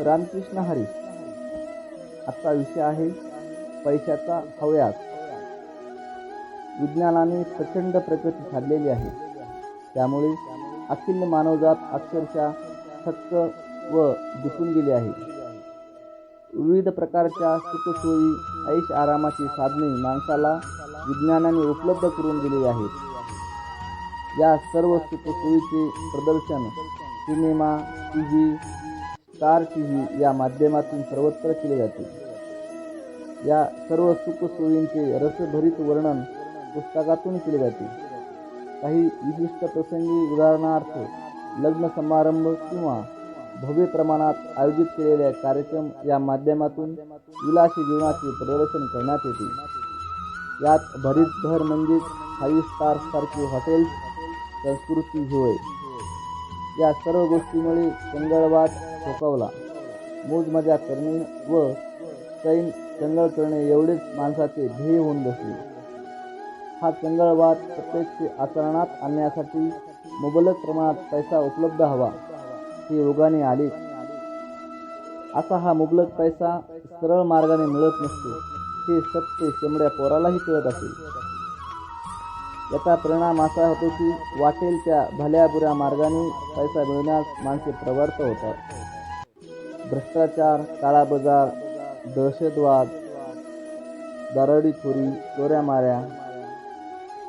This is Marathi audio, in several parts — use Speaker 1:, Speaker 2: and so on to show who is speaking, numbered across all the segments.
Speaker 1: रामकृष्ण हरी. आजचा विषय आहे पैशाचा हव्यास. विज्ञानाने प्रचंड प्रगती साधलेली आहे. त्यामुळे अखिल मानवजात अक्षरशः थक्क व दिसून गेली आहे. विविध प्रकारच्या सुखसोयी ऐश आरामाची साधने माणसाला विज्ञानाने उपलब्ध करून दिलेली आहेत. या सर्व सुखसोयीचे प्रदर्शन cinema T V star T V या माध्यमातून सर्वत्र केले जाते. या सर्व सुखसोयींचे रसभरीत वर्णन पुस्तकातून केले जाते. काही विशिष्ट प्रसंगी उदाहरणार्थ लग्न समारंभ किंवा भव्य प्रमाणात आयोजित केलेले कार्यक्रम या माध्यमातून विलासी जीवनाचे प्रदर्शन करण्यात येते. यात भरीत भर म्हणजेच फाईव्ह स्टार सारखे हॉटेल्स संस्कृती होय. या सर्व गोष्टीमुळे चंगळवाद थोकावला मूज मजा करणे व सैन चंगळ करणे एवढेच माणसाचे ध्येय होऊन बसले. हा चंगळवाद प्रत्यक्ष आचरणात आणण्यासाठी मुबलक प्रमाणात पैसा उपलब्ध हवा हे योगाने आले. असा हा मुबलक पैसा सरळ मार्गाने मिळत नसतो हे सत्य शेंबड्या पोरालाही कळत असेल याचा परिणाम असा होतो की वाटेल त्या भल्या बुऱ्या मार्गाने पैसा मिळवण्यास माणसे प्रवर्त होतात. भ्रष्टाचार काळा बाजार दहशतवाद दरोडीखोरी चोऱ्या माऱ्या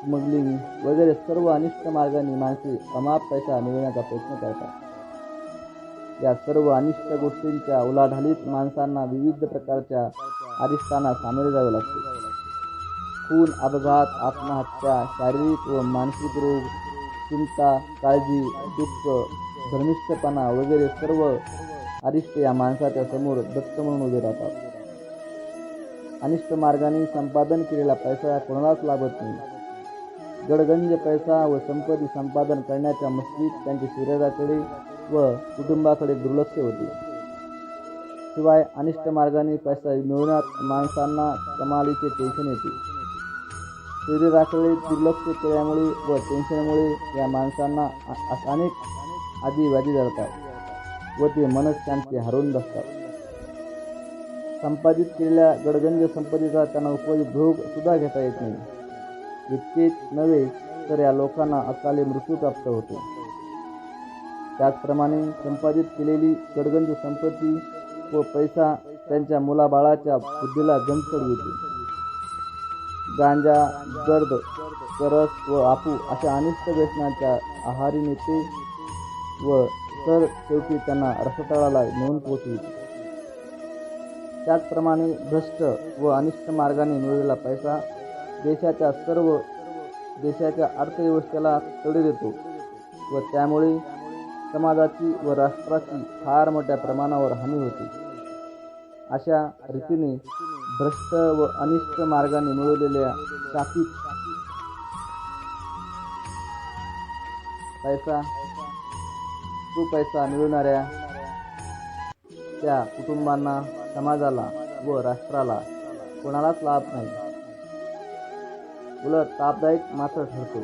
Speaker 1: स्मगलिंग वगैरे सर्व अनिष्ट मार्गाने माणसे अमाप पैसा मिळवण्याचा प्रयत्न करतात. या सर्व अनिष्ट गोष्टींच्या उलाढालीत माणसांना विविध प्रकारच्या अरिष्टांना सामोरे जावे लागते. खून अपघात आत्महत्या शारीरिक व मानसिक रोग चिंता काळजी दुःख धर्मिष्ठपणा वगैरे सर्व अरिष्ट या माणसाच्या समोर दत्त म्हणून उभे राहतात. अनिष्ट मार्गाने संपादन केलेला पैसा कोणालाच लाभत नाही. गडगंज पैसा व संपत्ती संपादन करण्याच्या मस्तीत त्यांच्या शरीराकडे व कुटुंबाकडे दुर्लक्ष होते. शिवाय अनिष्ट मार्गाने पैसा मिळवण्यात माणसांना कमालीचे टेन्शन येते. शरीराकडे दुर्लक्ष केल्यामुळे व टेन्शनमुळे या माणसांना अ- अनेक आधीवादी जातात व ते मनशांती हरवून बसतात. संपादित केलेल्या गडगंज संपत्तीचा त्यांना उपभोग सुद्धा घेता येत नाही. इतकेच नव्हे तर या लोकांना अकाली मृत्यू प्राप्त होतो. त्याचप्रमाणे संपादित केलेली गडगंज संपत्ती व पैसा त्यांच्या मुलाबाळाच्या बुद्धीला गंज चढविते गांजा गर्द करस व आपू अशा अनिष्ट व्यसनाच्या आहारी नेते व तर शेवटी त्यांना रसतळाला नेऊन पोचविते त्याचप्रमाणे भ्रष्ट व अनिष्ट मार्गाने मिळवलेला पैसा देशाच्या सर्व देशाच्या अर्थव्यवस्थेला तडे देतो व त्यामुळे समाजाची व राष्ट्राची फार मोठ्या प्रमाणावर हानी होते. अशा रीतीने भ्रष्ट व अनिष्ट मार्गाने मिळवलेल्या शापित पैसा तो पैसा मिळवणाऱ्या त्या कुटुंबांना समाजाला व राष्ट्राला कोणालाच लाभ नाही. उलट तापदायक मात्र ठरतो.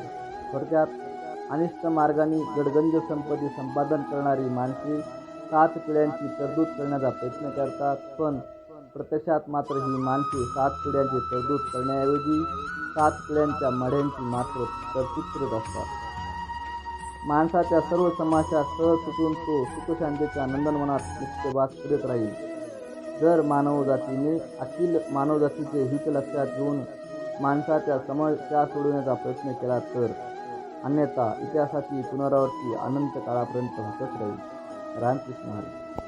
Speaker 1: थोडक्यात अनिष्ट मार्गाने गडगंज संपत्ती संपादन करणारी माणसे सात पिढ्यांची तरतूद करण्याचा प्रयत्न करतात पण प्रत्यक्षात मात्र ही माणसे सात पिढ्यांचे तरदूत करण्याऐवजी सात पिढ्यांच्या मढ्यांची मात्र तरतूद करत असतात. माणसाच्या सर्व समस्या सहज सुटून तो सुखशांतीच्या नंदनवनात नित्य करत राहील. जर मानवजातीने अखिल मानवजातीचे हित लक्षात घेऊन माणसाच्या समस्या सोडवण्याचा प्रयत्न केला तर अन्यथा इतिहासाची पुनरावृत्ती अनंत काळापर्यंत होतच राहील. रामकृष्ण हरी.